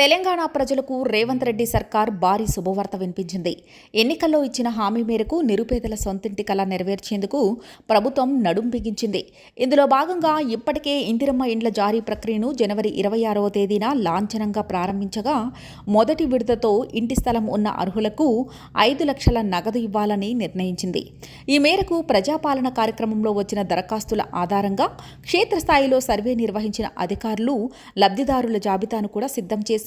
తెలంగాణ ప్రజలకు రేవంత్ రెడ్డి సర్కార్ భారీ శుభవార్త వినిపించింది. ఎన్నికల్లో ఇచ్చిన హామీ మేరకు నిరుపేదల సొంతింటి కళ నెరవేర్చేందుకు ప్రభుత్వం నడుం బిగించింది. ఇందులో భాగంగా ఇప్పటికే ఇందిరమ్మ ఇండ్ల జారీ ప్రక్రియను జనవరి ఇరవై ఆరవ తేదీన లాంఛనంగా ప్రారంభించగా మొదటి విడతతో ఇంటి స్థలం ఉన్న అర్హులకు ఐదు లక్షల నగదు ఇవ్వాలని నిర్ణయించింది. ఈ మేరకు ప్రజాపాలన కార్యక్రమంలో వచ్చిన దరఖాస్తుల ఆధారంగా క్షేత్రస్థాయిలో సర్వే నిర్వహించిన అధికారులు లబ్ధిదారుల జాబితాను కూడా సిద్ధం చేసి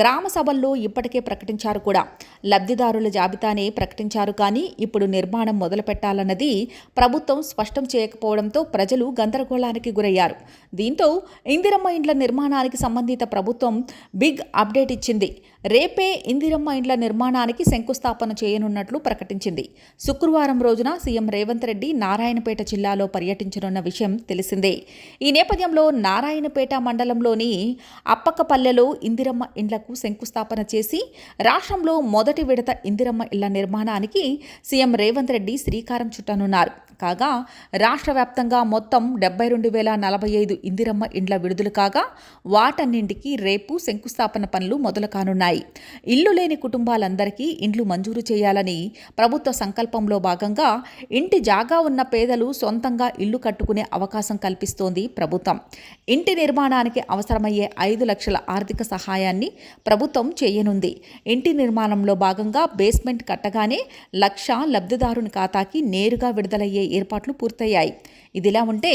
గ్రామ సభల్లో ఇప్పటికే ప్రకటించారు కూడా. లబ్ధిదారుల జాబితానే ప్రకటించారు కానీ ఇప్పుడు నిర్మాణం మొదలు పెట్టాలన్నది ప్రభుత్వం స్పష్టం చేయకపోవడంతో ప్రజలు గందరగోళానికి గురయ్యారు. దీంతో ఇందిరమ్మ ఇండ్ల నిర్మాణానికి సంబంధిత ప్రభుత్వం బిగ్ అప్డేట్ ఇచ్చింది. రేపే ఇందిరమ్మ ఇండ్ల నిర్మాణానికి శంకుస్థాపన చేయనున్నట్లు ప్రకటించింది. శుక్రవారం రోజున సీఎం రేవంత్ రెడ్డి నారాయణపేట జిల్లాలో పర్యటించనున్న విషయం తెలిసిందే. ఈ నేపథ్యంలో నారాయణపేట మండలంలోని అప్పకపల్లెలో ఇందిరమ్మ ఇండ్లకు శంకుస్థాపన చేసి రాష్ట్రంలో మొదటి విడత ఇందిరమ్మ ఇళ్ళ నిర్మాణానికి సీఎం రేవంత్ రెడ్డి శ్రీకారం చుట్టనున్నారు. కాగా రాష్ట్ర వ్యాప్తంగా మొత్తం డెబ్బై రెండు వేల నలభై ఐదు ఇందిరమ్మ ఇండ్ల విడుదల కాగా వాటన్నింటికి రేపు శంకుస్థాపన పనులు మొదలు కానున్నాయి ఇల్లు లేని కుటుంబాలందరికీ ఇండ్లు మంజూరు చేయాలని ప్రభుత్వ సంకల్పంలో భాగంగా ఇంటి జాగా ఉన్న పేదలు సొంతంగా ఇల్లు కట్టుకునే అవకాశం కల్పిస్తోంది ప్రభుత్వం. ఇంటి నిర్మాణానికి అవసరమయ్యే ఐదు లక్షల ఆర్థిక సహాయం సహాయాన్ని ప్రభుత్వం చేయనుంది. ఇంటి నిర్మాణంలో భాగంగా బేస్మెంట్ కట్టగానే లక్ష లబ్ధిదారుని ఖాతాకి నేరుగా విడుదలయ్యే ఏర్పాట్లు పూర్తయ్యాయి. ఇదిలా ఉంటే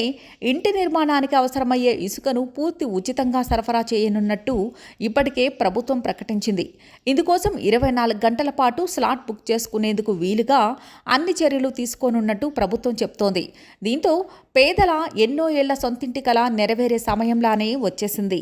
ఇంటి నిర్మాణానికి అవసరమయ్యే ఇసుకను పూర్తి ఉచితంగా సరఫరా చేయనున్నట్టు ఇప్పటికే ప్రభుత్వం ప్రకటించింది. ఇందుకోసం ఇరవై నాలుగు గంటల పాటు స్లాట్ బుక్ చేసుకునేందుకు వీలుగా అన్ని చర్యలు తీసుకోనున్నట్టు ప్రభుత్వం చెప్తోంది. దీంతో పేదల ఎన్నో ఏళ్ళ సొంతింటి కల నెరవేరే సమయంలానే వచ్చేసింది.